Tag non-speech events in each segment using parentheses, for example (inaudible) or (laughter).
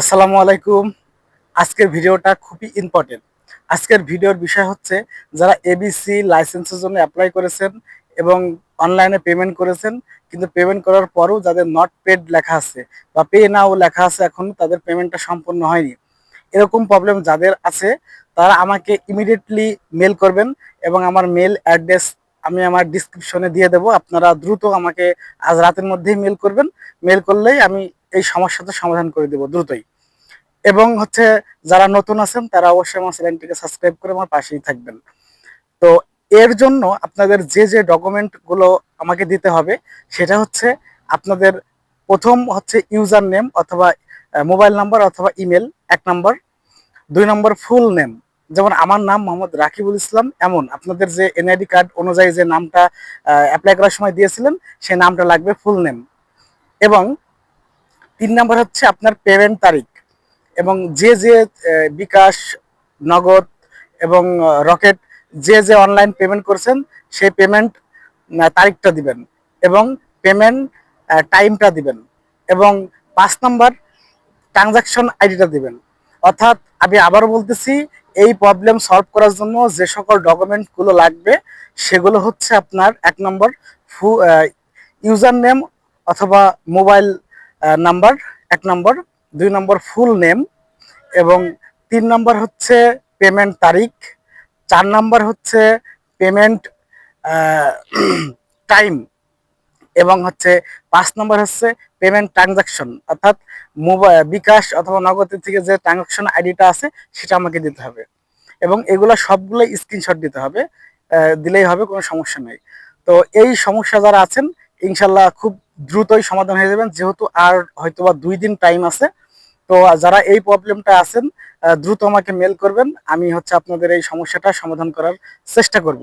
আসসালামু আলাইকুম। আজকের ভিডিওটা খুবই ইম্পর্টেন্ট আজকের ভিডিওর বিষয় হচ্ছে, যারা এবিসি লাইসেন্সের জন্য অ্যাপ্লাই করেছেন এবং অনলাইনে পেমেন্ট করেছেন, কিন্তু পেমেন্ট করার পরও যাদের নট পেড লেখা আছে বা পে নাও লেখা আছে এখন, তাদের পেমেন্টটা সম্পূর্ণ হয়নি। এরকম প্রবলেম যাদের আছে, তারা আমাকে ইমিডিয়েটলি মেল করবেন এবং আমার মেল অ্যাড্রেস আমি আমার ডিসক্রিপশনে দিয়ে দেবো। আপনারা দ্রুত আমাকে আজ রাতের মধ্যেই মেল করবেন। মেল করলেই আমি এই সমস্যাটা সমাধান করে দেবো দ্রুতই। এবং হচ্ছে যারা নতুন আছেন, তারা অবশ্যই আমার চ্যানেলটিকে সাবস্ক্রাইব করে আমার পাশেই থাকবেন। তো এর জন্য আপনাদের যে যে ডকুমেন্টগুলো আমাকে দিতে হবে, সেটা হচ্ছে আপনাদের প্রথম হচ্ছে ইউজার নেম অথবা মোবাইল নাম্বার অথবা ইমেল এক নম্বর দুই নম্বর ফুল নেম যেমন আমার নাম মোহাম্মদ রাকিবুল ইসলাম, এমন। আপনাদের যে এনআইডি কার্ড অনুযায়ী যে নামটা অ্যাপ্লাই করার সময় দিয়েছিলেন সেই নামটা লাগবে ফুল নেম এবং তিন নম্বর হচ্ছে আপনার পেমেন্ট তারিখ এবং যে যে বিকাশ, নগদ এবং রকেট যে যে অনলাইন পেমেন্ট করছেন, সেই পেমেন্ট তারিখটা দিবেন এবং পেমেন্ট টাইমটা দিবেন এবং পাঁচ নম্বর ট্রানজাকশন আইডিটা দিবেন। অর্থাৎ আমি আবারও বলতেছি, এই প্রবলেম সলভ করার জন্য যে সকল ডকুমেন্টগুলো লাগবে, সেগুলো হচ্ছে আপনার এক নম্বর ইউজার নেম অথবা মোবাইল নাম্বার এক নম্বর দুই নম্বর ফুল নেম এবং তিন নম্বর হচ্ছে পেমেন্ট তারিখ, চার নম্বর হচ্ছে পেমেন্ট টাইম (clears throat) এবং হচ্ছে পাঁচ নম্বর হচ্ছে পেমেন্ট ট্রানজাকশন অর্থাৎ মোবাইল বিকাশ অথবা নগদের থেকে যে ট্রানজাকশন আইডিটা আছে সেটা আমাকে দিতে হবে এবং এগুলো সবগুলো স্ক্রিনশট দিতে হবে দিলেই হবে, কোনো সমস্যা নেই। তো এই সমস্যা যারা আছেন, ইনশাল্লাহ খুব দ্রুতই সমাধান হয়ে যাবেন। যেহেতু আর হয়তোবা দুই দিন টাইম আছে, তো যারা এই প্রবলেমটা আছেন দ্রুত আমাকে মেল করবেন। আমি হচ্ছে আপনাদের এই সমস্যাটা সমাধান করার চেষ্টা করব।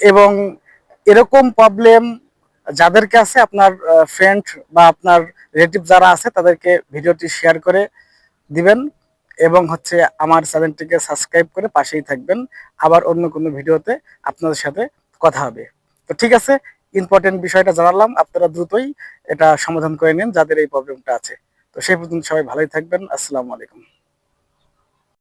এবং এরকম প্রবলেম যাদেরকে আছে, আপনার ফ্রেন্ড বা আপনার রিলেটিভ যারা আছে, তাদেরকে ভিডিওটি শেয়ার করে দিবেন এবং হচ্ছে আমার চ্যানেলটিকে সাবস্ক্রাইব করে পাশেই থাকবেন। আবার অন্য কোনো ভিডিওতে আপনাদের সাথে কথা হবে। তো ঠিক আছে ইম্পর্টেন্ট বিষয়টা জানালাম। আপনারা দ্রুতই এটা সমাধান করে নেন, যাদের এই প্রবলেমটা আছে। তো সেই পর্যন্ত সবাই ভালোই থাকবেন। আসসালামু আলাইকুম।